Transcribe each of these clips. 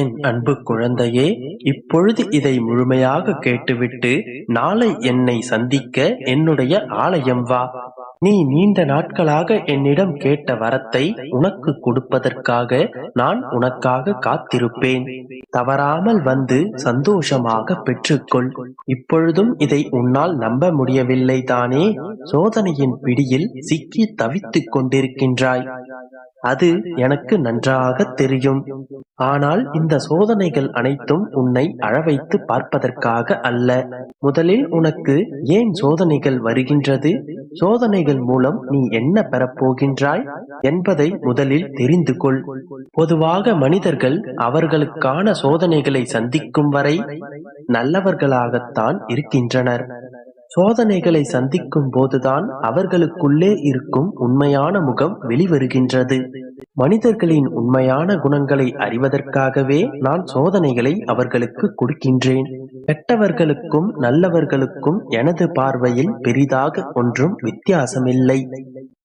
என் அன்பு குழந்தையே இப்பொழுது இதை முழுமையாக கேட்டுவிட்டு நாளை என்னை சந்திக்க என்னுடைய ஆலயம் வா. நீ நீண்ட நாட்களாக என்னிடம் கேட்ட வரத்தை உனக்கு கொடுப்பதற்காக நான் உனக்காக காத்திருப்பேன். தவறாமல் வந்து சந்தோஷமாக பெற்றுக்கொள். இப்பொழுதும் இதை உன்னால் நம்ப முடியவில்லை தானே சோதனையின் பிடியில் சிக்கி தவித்துக் கொண்டிருக்கின்றாய். அது எனக்கு நன்றாக தெரியும். ஆனால் இந்த சோதனைகள் அனைத்தும் உன்னை அழவைத்து பார்ப்பதற்காக அல்ல. முதலில் உனக்கு ஏன் சோதனைகள் வருகின்றது? சோதனைகள் மூலம் நீ என்ன பெறப்போகின்றாய் என்பதை முதலில் தெரிந்து கொள். பொதுவாக மனிதர்கள் அவர்களுக்கான சோதனைகளை சந்திக்கும் வரை நல்லவர்களாகத்தான் இருக்கின்றனர். சோதனைகளை சந்திக்கும் போதுதான் அவர்களுக்குள்ளே இருக்கும் உண்மையான முகம் வெளிவருகின்றது. மனிதர்களின் உண்மையான குணங்களை அறிவதற்காகவே நான் சோதனைகளை அவர்களுக்கு கொடுக்கின்றேன். கெட்டவர்களுக்கும் நல்லவர்களுக்கும் எனது பார்வையில் பெரிதாக ஒன்றும் வித்தியாசமில்லை.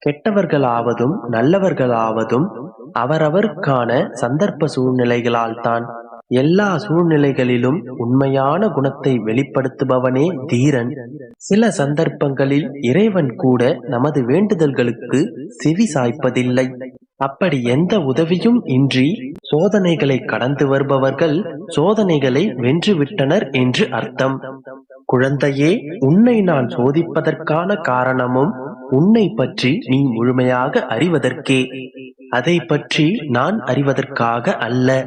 கெட்டவர்களாவதும் நல்லவர்களாவதும் அவரவருக்கான சந்தர்ப்ப சூழ்நிலைகளால் தான் எல்லா சூழ்நிலைகளிலும் உண்மையான குணத்தை வெளிப்படுத்துபவனே தீரன். சில சந்தர்ப்பங்களில் இறைவன் கூட நமது வேண்டுதல்களுக்கு செவி சாய்ப்பதில்லை. அப்படி எந்த உதவியும் இன்றி சோதனைகளை கடந்து வருபவர்கள் சோதனைகளை வென்றுவிட்டனர் என்று அர்த்தம். குழந்தையே உன்னை நான் சோதிப்பதற்கான காரணமும் உன்னை பற்றி நீ முழுமையாக அறிவதற்கே. அதை பற்றி நான் அறிவதற்காக அல்ல.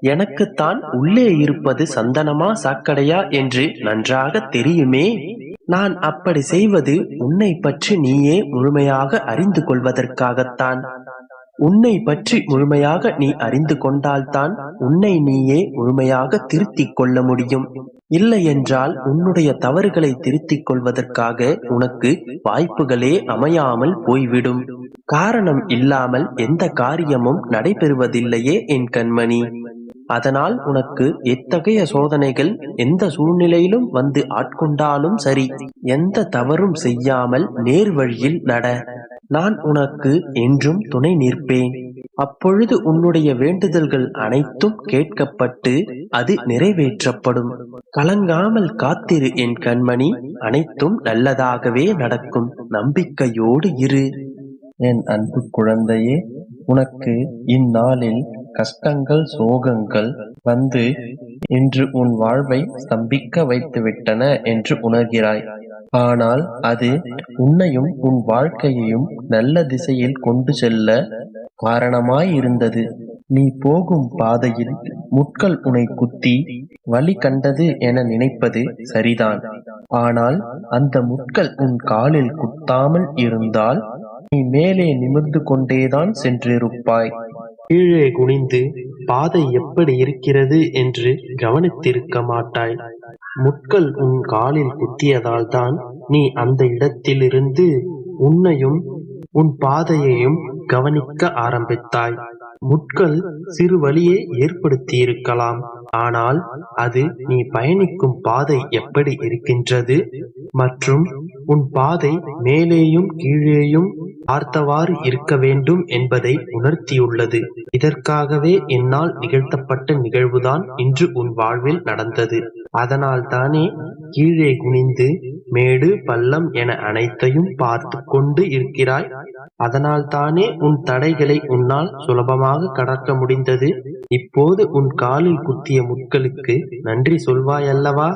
எனக்குத்தான் உள்ளே இருப்பது சந்தனமா சாக்கடையா என்று நன்றாக தெரியுமே. நான் அப்படி செய்வது உன்னை பற்றி நீயே முழுமையாக அறிந்து கொள்வதற்காகத்தான். உன்னை பற்றி முழுமையாக நீ அறிந்து கொண்டால்தான் உன்னை நீயே முழுமையாக திருத்திக் கொள்ள முடியும். இல்லை என்றால் உன்னுடைய தவறுகளை திருத்திக் கொள்வதற்காக உனக்கு வாய்ப்புகளே அமையாமல் போய்விடும். காரணம் இல்லாமல் எந்த காரியமும் நடைபெறுவதில்லையே என் கண்மணி. அதனால் உனக்கு எத்தகைய சோதனைகள் எந்த சூழ்நிலையிலும் வந்து ஆட்கொண்டாலும் சரி. எந்த தவறும் செய்யாமல் நேர் வழியில் நட. நான் உனக்கு என்றும் துணை நிற்பேன். அப்பொழுது உன்னுடைய வேண்டுதல்கள் அனைத்தும் கேட்கப்பட்டு அது நிறைவேற்றப்படும். கலங்காமல் காத்திரு என் கண்மணி. அனைத்தும் நல்லதாகவே நடக்கும். நம்பிக்கையோடு இரு. என் அன்பு குழந்தையே உனக்கு இந்நாளில் கஷ்டங்கள் சோகங்கள் வந்து இன்று உன் வாழ்வை ஸ்தம்பிக்க வைத்துவிட்டன என்று உணர்கிறாய். ஆனால் அது உன்னையும் உன் வாழ்க்கையையும் நல்ல திசையில் கொண்டு செல்ல காரணமாயிருந்தது. நீ போகும் பாதையில் முட்கள் உன்னை குத்தி வழி கண்டது என நினைப்பது சரிதான். ஆனால் அந்த முட்கள் உன் காலில் குத்தாமல் இருந்தால் நீ மேலே நிமிர்ந்து கொண்டேதான் சென்றிருப்பாய். கீழே குனிந்து பாதை எப்படி இருக்கிறது என்று கவனித்திருக்க மாட்டாய். முட்கள் உன் காலில் குத்தியதால் தான் நீ அந்த இடத்திலிருந்து உன்னையும் உன் பாதையையும் கவனிக்க ஆரம்பித்தாய். முட்கள் சிறு வழியை ஏற்படுத்தியிருக்கலாம். ஆனால் அது நீ பயணிக்கும் பாதை எப்படி இருக்கின்றது? மற்றும் உன் பாதை மேலேயும் கீழேயும் பார்த்தவாறு இருக்க வேண்டும் என்பதை உணர்த்தியுள்ளது. இதற்காகவே என்னால் நிகழ்த்தப்பட்ட நிகழ்வுதான் இன்று உன் வாழ்வில் நடந்தது. அதனால் தானே கீழே குனிந்து மேடு பள்ளம் என அனைத்தையும் பார்த்து கொண்டு இருக்கிறாய். அதனால் தானே உன் தடைகளை உன்னால் சுலபமாக கடக்க முடிந்தது. இப்போது உன் காலில் குத்திய முட்களுக்கு நன்றி சொல்வாயல்லவா?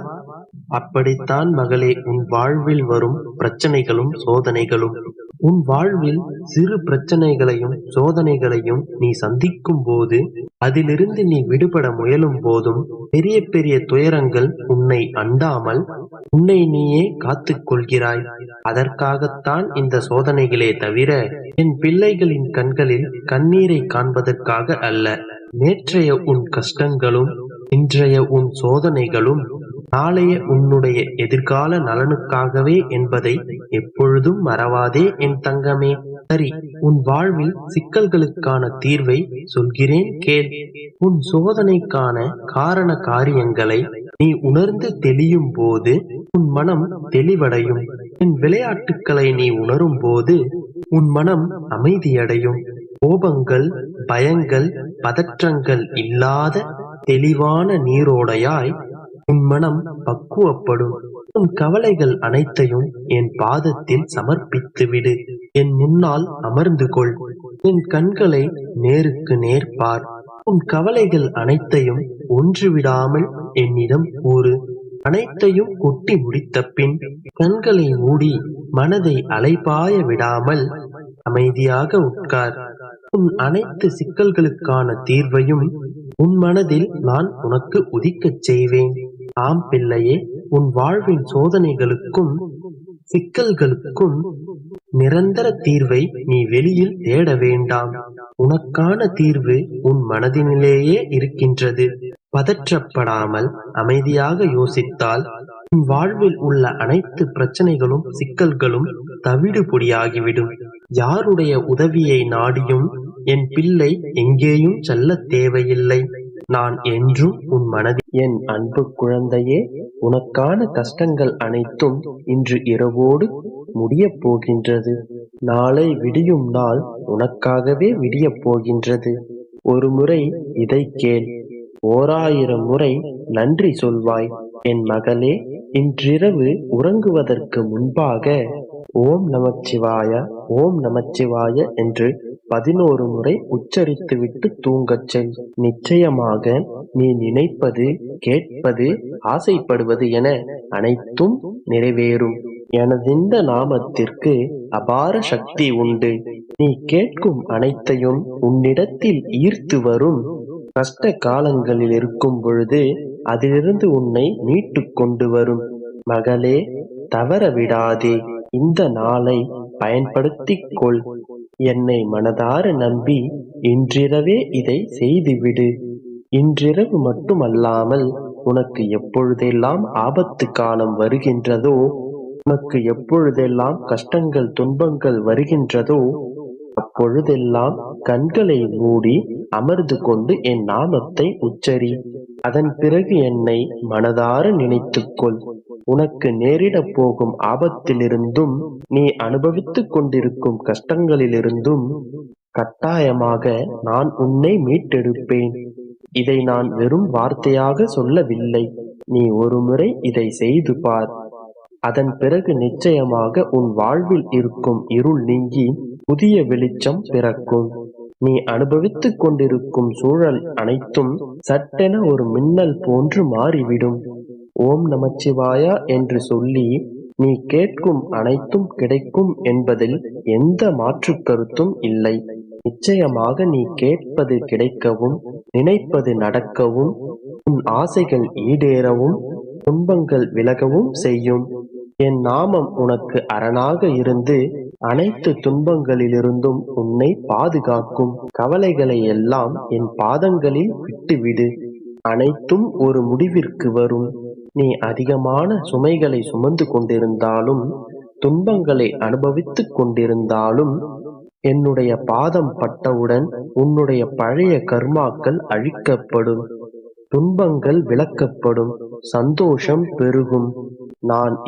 அப்படித்தான் மகளே உன் வாழ்வில் வரும் பிரச்சனைகளும் சோதனைகளும் உன் வாழ்வில் சிறு பிரச்சனைகளையும் சோதனைகளையும் நீ சந்திக்கும் போது அதிலிருந்து நீ விடுபட முயலும் போதும் பெரிய பெரிய துயரங்கள் உன்னை அண்டாமல் உன்னை நீயே காத்து கொள்கிறாய் அதற்காகத்தான் இந்த சோதனைகளே தவிர என் பிள்ளைகளின் கண்களில் கண்ணீரை காண்பதற்காக அல்ல. நேற்றைய உன் கஷ்டங்களும் இன்றைய உன் சோதனைகளும் நாளைய உன்னுடைய எதிர்கால நலனுக்காகவே என்பதை எப்பொழுதும் மறவாதே என் தங்கமே. சரி உன் வாழ்வில் சிக்கல்களுக்கான தீர்வை சொல்கிறேன் கேள். உன் சோதனைக்கான காரண காரியங்களை நீ உணர்ந்து தெளியும் போது உன் மனம் தெளிவடையும். என் விளையாட்டுக்களை நீ உணரும் போது உன் மனம் அமைதியடையும். கோபங்கள் பயங்கள் பதற்றங்கள் இல்லாத தெளிவான நீரோடையாய் உன் மனம் பக்குவப்படும். உன் கவலைகள் அனைத்தையும் என் பாதத்தில் சமர்ப்பித்து விடு என் முன்னால் அமர்ந்து கொள் என் கண்களை நேருக்கு நேர் பார். உன் கவலைகள் அனைத்தையும் ஒன்று விடாமல் என்னிடம் கூறு. அனைத்தையும் கொட்டி முடித்த பின் கண்களை மூடி மனதை அலைபாய விடாமல் அமைதியாக உட்கார். உன் அனைத்து சிக்கல்களுக்கான தீர்வையும் உன் மனதில் நான் உனக்கு உதிக்கச் செய்வேன். ஆம் பிள்ளையே உன் வாழ்வின் சோதனைகளுக்கும் சிக்கல்களுக்கும் நிரந்தர தீர்வை நீ வெளியில் தேட வேண்டாம். உனக்கான தீர்வு உன் மனதினிலேயே இருக்கின்றது. பதற்றப்படாமல் அமைதியாக யோசித்தால் உன் வாழ்வில் உள்ள அனைத்து பிரச்சனைகளும் சிக்கல்களும் தவிடு பொடியாகிவிடும். யாருடைய உதவியை நாடியும் என் பிள்ளை எங்கேயும் செல்ல தேவையில்லை. நான் என்றும் உன் மனதில் என் அன்பு குழந்தையே உனக்கான கஷ்டங்கள் அனைத்தும் இன்று இரவோடு முடிய போகின்றது. நாளை விடியும் நாள் உனக்காகவே விடியப் போகின்றது. ஒரு முறை இதை கேள். ஓராயிரம் முறை நன்றி சொல்வாய். என் மகளே இன்றிரவு உறங்குவதற்கு முன்பாக ஓம் நமச்சிவாய ஓம் நமச்சிவாய என்று பதினோரு முறை உச்சரித்துவிட்டு தூங்கச் செல். நிச்சயமாக நீ நினைப்பது கேட்பது ஆசைப்படுவது என அனைத்தும் நிறைவேறும். எனதிந்த நாமத்திற்கு அபார சக்தி உண்டு. நீ கேட்கும் அனைத்தையும் உன்னிடத்தில் ஈர்த்து வரும். கஷ்ட காலங்களில் இருக்கும் பொழுது அதிலிருந்து உன்னை மீட்டு கொண்டு வரும். மகளே தவற விடாதே. இந்த நாளை பயன்படுத்திக் கொள். என்னை மனதார நம்பி இன்றிரவே இதை செய்துவிடு. இன்றிரவு மட்டுமல்லாமல் உனக்கு எப்பொழுதெல்லாம் ஆபத்து காலம் வருகின்றதோ உனக்கு எப்பொழுதெல்லாம் கஷ்டங்கள் துன்பங்கள் வருகின்றதோ அப்பொழுதெல்லாம் கண்களை மூடி அமர்ந்து கொண்டு என் நாமத்தை உச்சரி. அதன் பிறகு என்னை மனதார நினைத்துக்கொள். உனக்கு நேரிடப் போகும் ஆபத்திலிருந்தும் நீ அனுபவித்துக் கொண்டிருக்கும் கஷ்டங்களிலிருந்தும் கட்டாயமாக நான் உன்னை மீட்டெடுப்பேன். இதை நான் வெறும் வார்த்தையாக சொல்லவில்லை. நீ ஒருமுறை இதை செய்து பார். அதன் பிறகு நிச்சயமாக உன் வாழ்வில் இருக்கும் இருள் நீங்கி புதிய வெளிச்சம் பிறக்கும். நீ அனுபவித்துக் கொண்டிருக்கும் சூழல் அனைத்தும் சட்டென ஒரு மின்னல் போன்று மாறிவிடும். ஓம் நமச்சிவாயா என்று சொல்லி நீ கேட்கும் அனைத்தும் கிடைக்கும் என்பதில் எந்த மாற்று கருத்தும் இல்லை. நிச்சயமாக நீ கேட்பது கிடைக்கவும் நினைப்பது நடக்கவும் உன் ஆசைகள் ஈடேறவும் துன்பங்கள் விலகவும் செய்யும். என் நாமம் உனக்கு அரணாக இருந்து அனைத்து துன்பங்களிலிருந்தும் உன்னை பாதுகாக்கும். கவலைகளை எல்லாம் என் பாதங்களில் விட்டுவிடு. அனைத்தும் ஒரு முடிவிற்கு வரும். நீ அதிகமான சுமைகளை சுமந்து கொண்டிருந்தாலும் துன்பங்களை அனுபவித்துக் கொண்டிருந்தாலும் என்னுடைய பாதம் பட்டவுடன் உன்னுடைய பழைய கர்மாக்கள் அழிக்கப்படும். துன்பங்கள் விளக்கப்படும். சந்தோஷம் பெருகும். நான்